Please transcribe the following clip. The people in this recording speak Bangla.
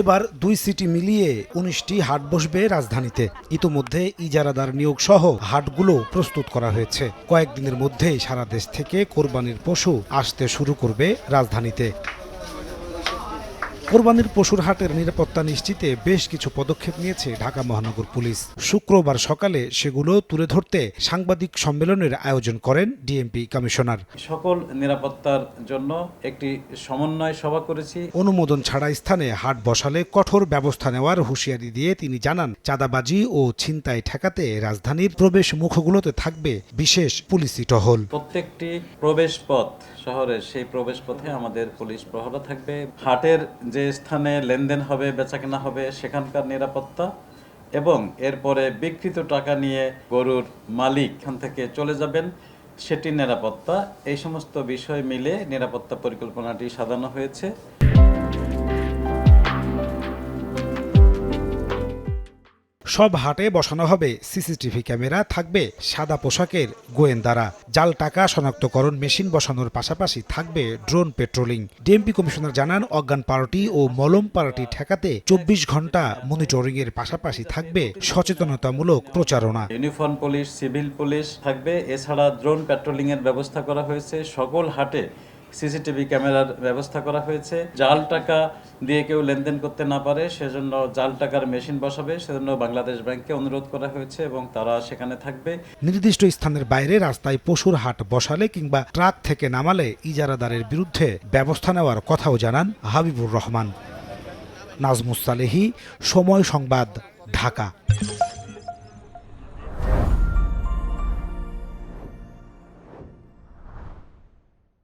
এবার দুই সিটি মিলিয়ে উনিশটি হাট বসবে রাজধানীতে। ইতোমধ্যে ইজারাদার নিয়োগ সহ হাটগুলো প্রস্তুত করা হয়েছে। কয়েকদিনের মধ্যেই সারা দেশ থেকে কোরবানির পশু আসতে শুরু করবে রাজধানীতে। কোরবানির পশুর হাটের নিরাপত্তা নিশ্চিতে বেশ কিছু পদক্ষেপ নিয়েছে ঢাকা মহানগর পুলিশ। শুক্রবার সকালে সেগুলো তুলে ধরতে সাংবাদিক সম্মেলনের আয়োজন করেন ডিএমপি কমিশনার। সকল নিরাপত্তার জন্য একটি সমন্বয় সভা করেছি। অনুমোদন ছাড়া স্থানে হাট বসালে কঠোর ব্যবস্থা নেওয়ার হুঁশিয়ারি দিয়ে তিনি জানান চাঁদাবাজি ও ছিনতাই ঠেকাতে রাজধানীর প্রবেশ মুখগুলোতে থাকবে বিশেষ পুলিশি টহল। প্রত্যেকটি প্রবেশ পথ শহরের সেই প্রবেশ পথে আমাদের পুলিশ প্রহরা থাকবে। হাটের যে স্থানে লেনদেন হবে, বেচাকেনা হবে, সেখানকার নিরাপত্তা এবং এরপরে বিকৃত টাকা নিয়ে গরুর মালিক এখান থেকে চলে যাবেন, সেটি নিরাপত্তা। এই সমস্ত বিষয় মিলে নিরাপত্তা পরিকল্পনাটি সাজানো হয়েছে। সব হাটে বসানো হবে সিসিটিভি ক্যামেরা, থাকবে সাদা পোশাকের গোয়েন্দারা। জাল টাকা শনাক্তকরণ মেশিন বসানোর পাশাপাশি থাকবে ড্রোন পেট্রোলিং। ডিএমপি কমিশনার জানান, অজ্ঞান পার্টি ও মলম পার্টি ঠেকাতে চব্বিশ ঘণ্টা মনিটরিং এর পাশাপাশি থাকবে সচেতনতামূলক প্রচারণা। ইউনিফর্ম পুলিশ, সিভিল পুলিশ থাকবে। এছাড়া ড্রোন প্যাট্রোলিং এর ব্যবস্থা করা হয়েছে। সকল হাটে সিসিটিভি ক্যামেরার ব্যবস্থা করা হয়েছে। জাল টাকা দিয়ে কেউ লেনদেন করতে না পারে, সেজন্য জাল টাকার মেশিন বসাবে, সেজন্য বাংলাদেশ ব্যাংককে অনুরোধ করা হয়েছে এবং তারা সেখানে থাকবে। নির্দিষ্ট স্থানের বাইরে রাস্তায় পশুর হাট বসালে কিংবা ট্রাক থেকে নামালে ইজারাদারের বিরুদ্ধে ব্যবস্থা নেওয়ার কথাও জানান হাবিবুর রহমান। নাজমুস সালেহি, সময় সংবাদ, ঢাকা।